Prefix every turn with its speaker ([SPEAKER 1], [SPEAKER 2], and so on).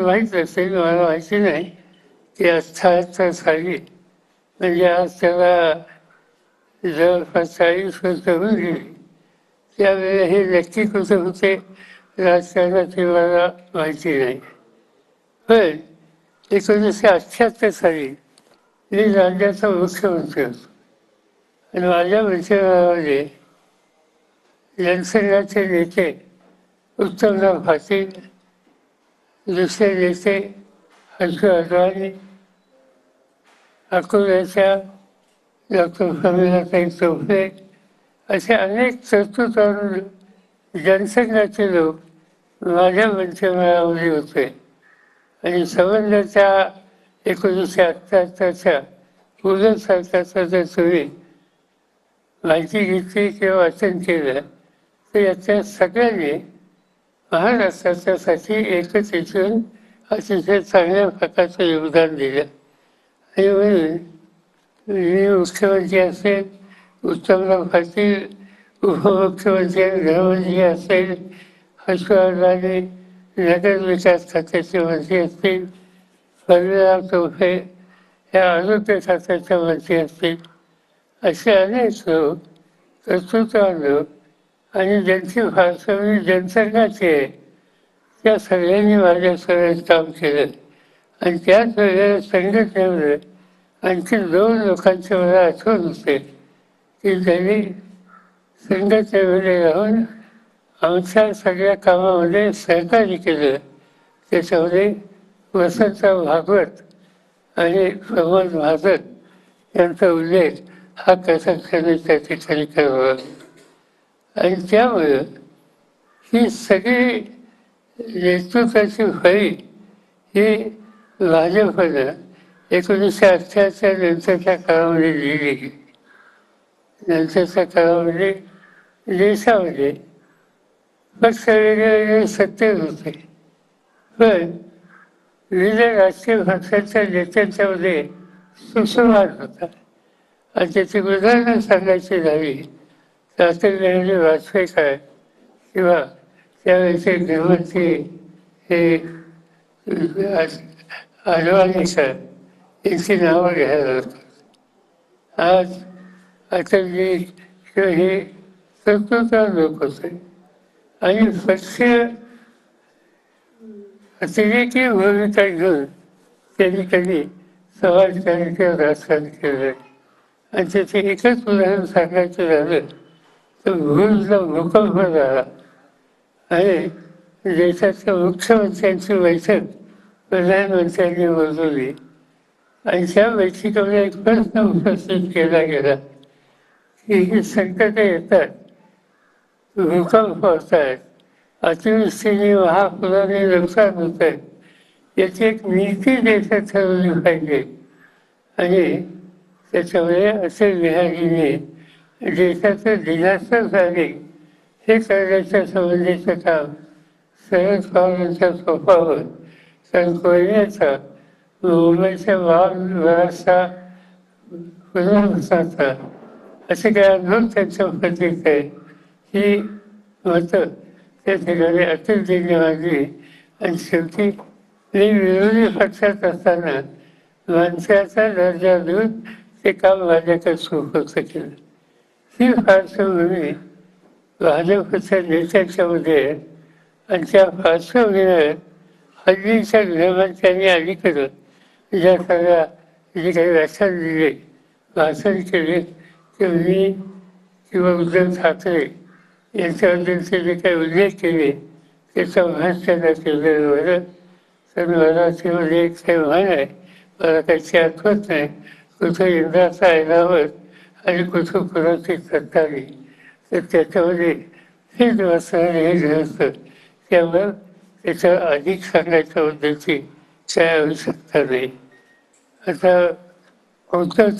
[SPEAKER 1] माहीत असेल मला माहिती नाही की अठ्ठाहत्तर साली म्हणजे आज त्याला जवळपास चाळीस वर्ष होऊन गेली त्यावेळेला हे नक्की कुठे होते राजकारणाची मला माहिती नाही पण एकोणीसशे अठ्ठ्याहत्तर साली मी राज्याचा मुख्यमंत्री होतो आणि माझ्या मंत्रिमंडळामध्ये जनसेनाचे नेते उत्तमराव पाटील दुसरे नेते हर्ष अडवाणी अकोल्याच्या डॉक्टर प्रमिलाताई चौफे असे अनेक कर्तृत्वान जनसंघाचे लोक माझ्या मंत्रिमंडळामध्ये होते. आणि संबंधाच्या एकोणीसशे अठ्ठ्याहत्तरच्या पूर्ण सरकारचा जर तुम्ही माहिती घेतली किंवा वाचन केलं तर याच्या सगळ्यांनी महाराष्ट्राच्यासाठी एकच इथून अतिशय चांगल्या प्रकारचं योगदान दिलं. आणि म्हणून मुख्यमंत्री असेल उत्तमराव पाटील उपमुख्यमंत्री आणि गृहमंत्री असेल हर्षवर्धनाने नगर विकास खात्याचे मंत्री असतील फडणराव चौफे या आरोग्य खात्याचे मंत्री असतील असे अनेक लोक कर्तृत्वान लोक आणि ज्यांची फारसवणी जनसंघाची आहे त्या सगळ्यांनी माझ्या सगळ्यांनी काम केलं. आणि त्याच वेळेला संघटनेमध्ये आणखी दोन लोकांची मला आठवण होते की त्यांनी संघटनेमध्ये राहून आमच्या सगळ्या कामामध्ये सहकार्य केलं. त्याच्यामध्ये वसंतराव भागवत आणि प्रमोद महाजन यांचा उल्लेख हा कथाक्षणे त्या ठिकाणी करावा आणि त्यामुळं ही सगळी नेतृत्वाची फळी ही भाजपनं एकोणीसशे अठ्ठ्याहत्तर नंतरच्या काळामध्ये लिहिली. नंतरच्या काळामध्ये देशामध्ये पक्ष वेगवेगळे सत्तेत होते. पण विविध राजकीय पक्षांच्या नेत्यांच्यामध्ये सुसंवाद होता. आणि त्याची उदाहरणं सांगायची झाली शास्त्रज्ञांनी अटल वाजपेयी काय किंवा त्यावेळेचे गृहमंत्री हे अडवाणी सर यांची नावं घ्यायला लागतात. आज अटलजी किंवा हे कर्तृत्व लोक होते. आणि पक्ष अतिरेकी भूमिका घेऊन त्यांनी कधी समाजकारण किंवा राजकारण केलं आणि त्याचे एकच उदाहरण सांगायचं झालं तो भूलचा भूकंप झाला आणि देशाच्या मुख्यमंत्र्यांची बैठक प्रधानमंत्र्यांनी बोलवली. आणि त्या बैठकीमध्ये एक प्रश्न उपस्थित केला गेला की ही संकट येतात भूकंप होत आहेत अतिवृष्टीने महापुराने नुकसान होत आहे याची एक नीती देशात ठरवली पाहिजे. आणि त्याच्यामुळे असे विहारीने देशाचं डिझास्टर झाले हे करण्याच्या संबंधीचं काम शरद पवारांच्या सोपावर कारण कोयन्याचा मुंबईच्या व्यवस्था पुनर्वसाचा असे काही अनुभव त्यांच्या प्रतीक आहे? ही मतं त्या ठिकाणी अतिल दिली आणि शेवटी मी विरोधी पक्षात असताना माणसाचा दर्जा देऊन ते काम माझ्याकडे सोपवतं केलं ही पार्श्वभूमी भाजपच्या नेत्यांच्या मध्ये आणि त्या पार्श्वभूमीवर हल्लीच्या गृहमंत्र्यांनी अलीकडं ज्या सगळ्या जे काही व्याख्यान दिले भाषण केले ते मी किंवा उद्धव ठाकरे यांच्याबद्दलचे जे काही उल्लेख केले त्याचा भास त्यांना केलेलं बरं. तर मराठीमध्ये एक काही म्हण आहे मला काही आठवत नाही. कुठं इंद्राचा ऐरावत आणि कुठं करता सत्तावी तर त्याच्यामध्ये हे दिवसाने हे असतं त्यामुळं त्याच्या अधिक सांगायच्या बद्दलची काय आवश्यकता नाही आता कोणतं